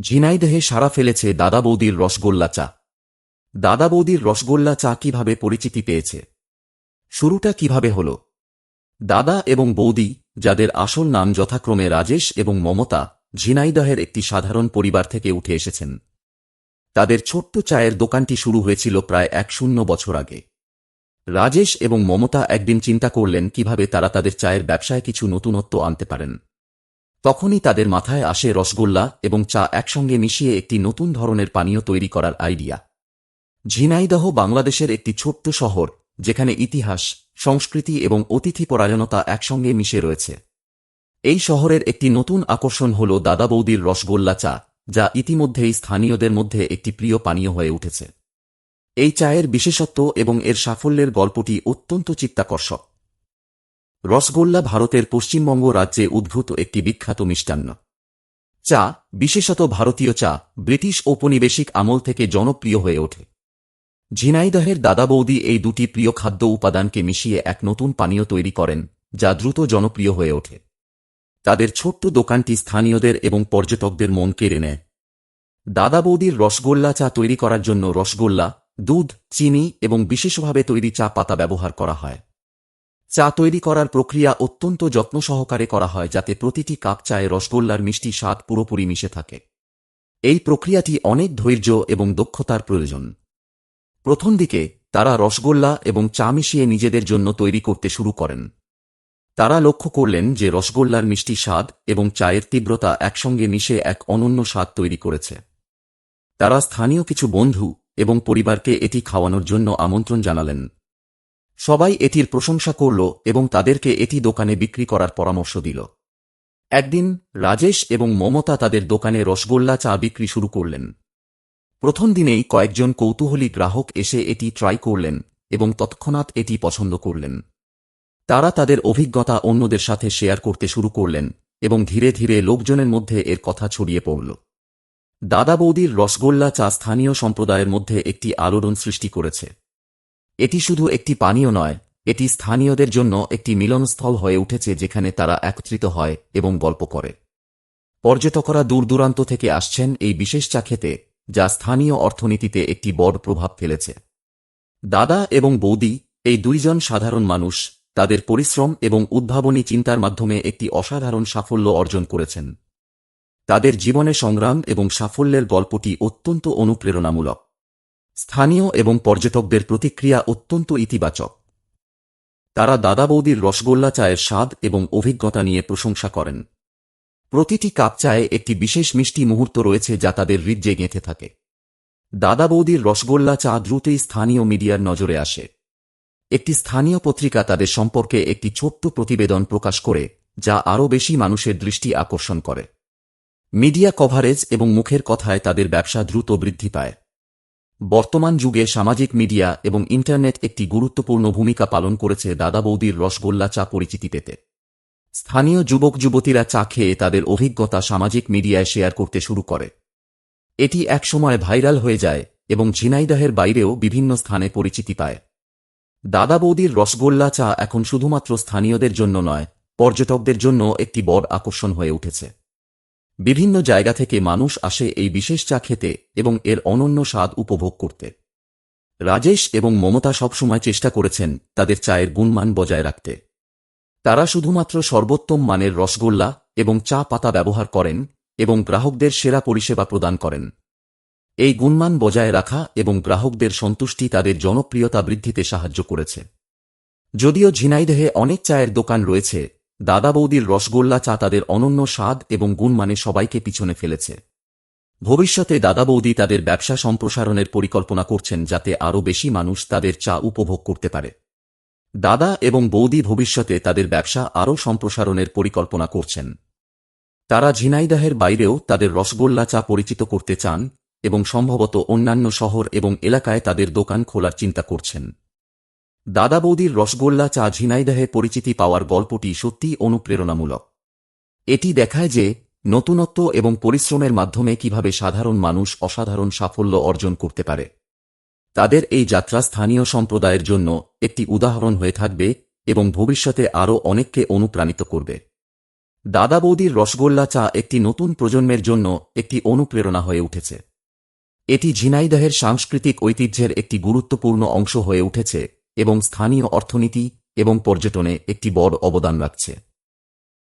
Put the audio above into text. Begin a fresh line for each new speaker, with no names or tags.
ঝিনাইদহে সারা ফেলেছে দাদা বৌদির রসগোল্লা চা। দাদা বৌদির রসগোল্লা চা কীভাবে পরিচিতি পেয়েছে? শুরুটা কীভাবে হল? দাদা এবং বৌদি, যাদের আসল নাম যথাক্রমে রাজেশ এবং মমতা ঝিনাইদহের একটি সাধারণ পরিবার থেকে উঠে এসেছেন। তাদের ছোট্ট চায়ের দোকানটি শুরু হয়েছিল প্রায় এক শূন্য বছর আগে। রাজেশ এবং মমতা একদিন চিন্তা করলেন কীভাবে তারা তাদের চায়ের ব্যবসায় কিছু নতুনত্ব আনতে পারেন। তখনই তাদের মাথায় আসে রসগোল্লা এবং চা একসঙ্গে মিশিয়ে একটি নতুন ধরনের পানীয় তৈরি করার আইডিয়া। ঝিনাইদহ বাংলাদেশের একটি ছোট্ট শহর, যেখানে ইতিহাস, সংস্কৃতি এবং অতিথি পরায়ণতা একসঙ্গে মিশে রয়েছে। এই শহরের একটি নতুন আকর্ষণ হল দাদা বৌদির রসগোল্লা চা, যা ইতিমধ্যেই স্থানীয়দের মধ্যে একটি প্রিয় পানীয় হয়ে উঠেছে। এই চায়ের বিশেষত্ব এবং এর সাফল্যের গল্পটি অত্যন্ত চিত্তাকর্ষক। রসগোল্লা ভারতের পশ্চিমবঙ্গ রাজ্যে উদ্ভূত একটি বিখ্যাত মিষ্টান্ন। চা, বিশেষত ভারতীয় চা, ব্রিটিশ ঔপনিবেশিক আমল থেকে জনপ্রিয় হয়ে ওঠে। ঝিনাইদহের দাদা বৌদি এই দুটি প্রিয় খাদ্য উপাদানকে মিশিয়ে এক নতুন পানীয় তৈরি করেন, যা দ্রুত জনপ্রিয় হয়ে ওঠে। তাদের ছোট্ট দোকানটি স্থানীয়দের এবং পর্যটকদের মন কেড়ে নেয়। দাদা বৌদির রসগোল্লা চা তৈরি করার জন্য রসগোল্লা, দুধ, চিনি এবং বিশেষভাবে তৈরি চা পাতা ব্যবহার করা হয়। চা তৈরি করার প্রক্রিয়া অত্যন্ত যত্ন সহকারে করা হয়, যাতে প্রতিটি কাপ চায়ে রসগোল্লার মিষ্টি স্বাদ পুরোপুরি মিশে থাকে। এই প্রক্রিয়াটি অনেক ধৈর্য এবং দক্ষতার প্রয়োজন। প্রথম দিকে, তারা রসগোল্লা এবং চা মিশিয়ে নিজেদের জন্য তৈরি করতে শুরু করেন। তারা লক্ষ্য করলেন যে রসগোল্লার মিষ্টি স্বাদ এবং চায়ের তীব্রতা একসঙ্গে মিশে এক অনন্য স্বাদ তৈরি করেছে। তারা স্থানীয় কিছু বন্ধু এবং পরিবারকে এটি খাওয়ানোর জন্য আমন্ত্রণ জানালেন। সবাই এটির প্রশংসা করল এবং তাদেরকে এটি দোকানে বিক্রি করার পরামর্শ দিল। একদিন রাজেশ এবং মমতা তাদের দোকানে রসগোল্লা চা বিক্রি শুরু করলেন। প্রথম দিনেই কয়েকজন কৌতূহলী গ্রাহক এসে এটি ট্রাই করলেন এবং তৎক্ষণাৎ এটি পছন্দ করলেন। তারা তাদের অভিজ্ঞতা অন্যদের সাথে শেয়ার করতে শুরু করলেন এবং ধীরে ধীরে লোকজনের মধ্যে এর কথা ছড়িয়ে পড়ল। দাদা বৌদির রসগোল্লা চা স্থানীয় সম্প্রদায়ের মধ্যে একটি আলোড়ন সৃষ্টি করেছে। এটি শুধু একটি পানীয় নয়, এটি স্থানীয়দের জন্য একটি মিলনস্থল হয়ে উঠেছে যেখানে তারা একত্রিত হয় এবং গল্প করে। পর্যটকরা দূর দূরান্ত থেকে আসছেন এই বিশেষ চা খেতে, যা স্থানীয় অর্থনীতিতে একটি বড় প্রভাব ফেলেছে। দাদা এবং বৌদি, এই দুইজন সাধারণ মানুষ, তাদের পরিশ্রম এবং উদ্ভাবনী চিন্তার মাধ্যমে একটি অসাধারণ সাফল্য অর্জন করেছেন। তাদের জীবনে সংগ্রাম এবং সাফল্যের গল্পটি অত্যন্ত অনুপ্রেরণামূলক। স্থানীয় এবং পর্যটকদের প্রতিক্রিয়া অত্যন্ত ইতিবাচক। তারা দাদা বৌদির রসগোল্লা চায়ের স্বাদ এবং অভিজ্ঞতা নিয়ে প্রশংসা করেন। প্রতিটি কাপ চায়ে একটি বিশেষ মিষ্টি মুহূর্ত রয়েছে যা তাদের হৃদয়ে গেঁথে থাকে। দাদা বৌদির রসগোল্লা চা দ্রুতই স্থানীয় মিডিয়ার নজরে আসে। একটি স্থানীয় পত্রিকা তাদের সম্পর্কে একটি ছোট্ট প্রতিবেদন প্রকাশ করে, যা আরও বেশি মানুষের দৃষ্টি আকর্ষণ করে। মিডিয়া কভারেজ এবং মুখের কথায় তাদের ব্যবসা দ্রুত বৃদ্ধি পায়। বর্তমান যুগে সামাজিক মিডিয়া এবং ইন্টারনেট একটি গুরুত্বপূর্ণ ভূমিকা পালন করেছে দাদা বৌদির রসগোল্লা চা পরিচিতি পেতে। স্থানীয় যুবক যুবতীরা চা খেয়ে তাদের অভিজ্ঞতা সামাজিক মিডিয়ায় শেয়ার করতে শুরু করে। এটি একসময় ভাইরাল হয়ে যায় এবং ঝিনাইদহের বাইরেও বিভিন্ন স্থানে পরিচিতি পায়। দাদা বৌদির রসগোল্লা চা এখন শুধুমাত্র স্থানীয়দের জন্য নয়, পর্যটকদের জন্য একটি বড় আকর্ষণ হয়ে উঠেছে। বিভিন্ন জায়গা থেকে মানুষ আসে এই বিশেষ চা খেতে এবং এর অনন্য স্বাদ উপভোগ করতে। রাজেশ এবং মমতা সবসময় চেষ্টা করেছেন তাদের চায়ের গুণমান বজায় রাখতে। তারা শুধুমাত্র সর্বোত্তম মানের রসগোল্লা এবং চা পাতা ব্যবহার করেন এবং গ্রাহকদের সেরা পরিষেবা প্রদান করেন। এই গুণমান বজায় রাখা এবং গ্রাহকদের সন্তুষ্টি তাদের জনপ্রিয়তা বৃদ্ধিতে সাহায্য করেছে। যদিও ঝিনাইদেহে অনেক চায়ের দোকান রয়েছে দাদা বৌদির রসগোল্লা চা তাদের অনন্য স্বাদ এবং গুণমানে সবাইকে পিছনে ফেলেছে। ভবিষ্যতে দাদা বৌদি তাদের ব্যবসা সম্প্রসারণের পরিকল্পনা করছেন যাতে আরও বেশি মানুষ তাদের চা উপভোগ করতে পারে। দাদা এবং বৌদি ভবিষ্যতে তাদের ব্যবসা আরও সম্প্রসারণের পরিকল্পনা করছেন। তারা ঝিনাইদাহের বাইরেও তাদের রসগোল্লা চা পরিচিত করতে চান এবং সম্ভবত অন্যান্য শহর এবং এলাকায় তাদের দোকান খোলার চিন্তা করছেন। দাদা বৌদির রসগোল্লা চা ঝিনাইদাহে পরিচিতি পাওয়ার গল্পটি সত্যিই অনুপ্রেরণামূলক। এটি দেখায় যে নতুনত্ব এবং পরিশ্রমের মাধ্যমে কীভাবে সাধারণ মানুষ অসাধারণ সাফল্য অর্জন করতে পারে। তাদের এই যাত্রা স্থানীয় সম্প্রদায়ের জন্য একটি উদাহরণ হয়ে থাকবে এবং ভবিষ্যতে আরও অনেককে অনুপ্রাণিত করবে। দাদা বৌদির রসগোল্লা চা একটি নতুন প্রজন্মের জন্য একটি অনুপ্রেরণা হয়ে উঠেছে। এটি ঝিনাইদহের সাংস্কৃতিক ঐতিহ্যের একটি গুরুত্বপূর্ণ অংশ হয়ে উঠেছে। এবং স্থানীয় অর্থনীতি এবং পর্যটনে একটি বড় অবদান রাখছে।